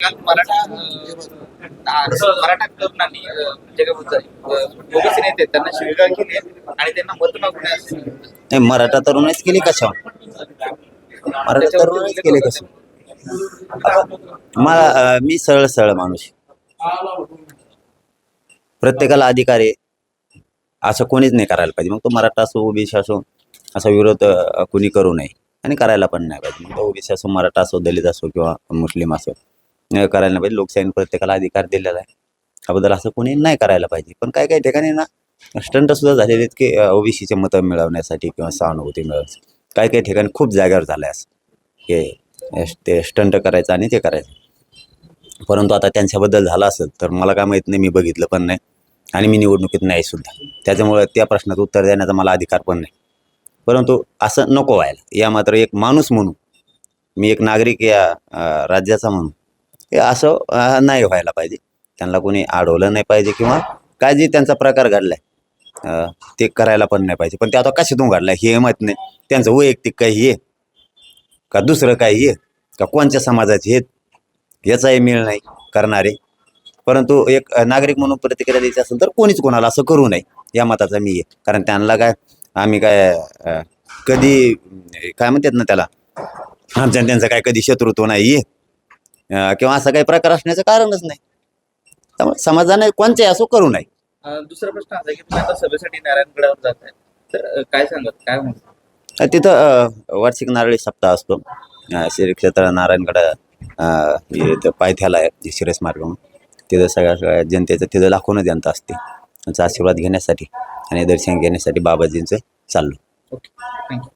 मराठा मराठा तरुणांनी म्हणजे नेते आहेत, त्यांना शिवीगाळ केली आणि त्यांना मत. नाही मराठा तरुणच केली कशा मराठा तरुणच केली कशा मला मी सरळ सरळ माणूस प्रत्येकाला अधिकार आहे. असं कोणीच नाही करायला पाहिजे. मग तो मराठा असो ओबीसी असो असा विरोध कोणी करू नये. आणि करायला पण नाही पाहिजे. मग तो ओबीसी असो मराठा असो दलित असो किंवा मुस्लिम असो. करायला पाहिजे. लोकशाहीने प्रत्येकाला अधिकार दिलेला आहे. त्याबद्दल असं कोणी नाही करायला पाहिजे. पण काही काही ठिकाणी ना स्टंट सुद्धा झालेले आहेत की ओबीसीचे मतं मिळवण्यासाठी किंवा सहानुभूती मिळवण्यासाठी. काही काही ठिकाणी खूप जागेवर झालं आहे असं की ते स्टंट करायचं आणि ते करायचं. परंतु आता त्यांच्याबद्दल झालं असेल तर मला काय माहीत नाही मी बघितलं पण नाही. आणि मी निवडणुकीत नाही सुद्धा. त्याच्यामुळे त्या प्रश्नाचं उत्तर देण्याचा मला अधिकार पण नाही. परंतु असं नको व्हायला. या मात्र एक माणूस म्हणून मी एक नागरिक या राज्याचा म्हणून असं नाही व्हायला पाहिजे. त्यांना कोणी अडवलं नाही पाहिजे किंवा काय जे त्यांचा प्रकार घडलाय ते करायला पण नाही पाहिजे. पण ते आता कशातून घडलाय हे माहीत नाही. त्यांचं वैयक्तिक काही हे का दुसरं काही हे का कोणत्या समाजाचे हे याचाही मेळ नाही करणारे. परंतु एक नागरिक म्हणून प्रतिक्रिया द्यायची असेल तर कोणीच कोणाला असं करू नये. या मताचा मी आहे. कारण त्यांना काय आम्ही काय कधी काय म्हणतात ना त्याला? आमच्या त्यांचा त्यांचं काय कधी शत्रुत्व नाही आहे किंवा असा काही प्रकार असण्याचं कारणच नाही. त्यामुळे समाजाने कोणत्याही असो करू नये. दुसरा प्रश्न असा की तुम्ही आता सभेसाठी नारायणगडावर जात आहे. तर काय सांगत काय म्हणतो अ, तिथं वार्षिक नारळी सप्ताह असतो. श्री क्षेत्र नारायणगड पायथ्याला आहे शिरस मार्ग म्हणून. तिथं सगळ्या सगळ्या जनतेचं तिथं लाखोनं जनता असते. त्यांचा आशीर्वाद घेण्यासाठी आणि दर्शन घेण्यासाठी बाबाजींचं चाललो. Okay thank you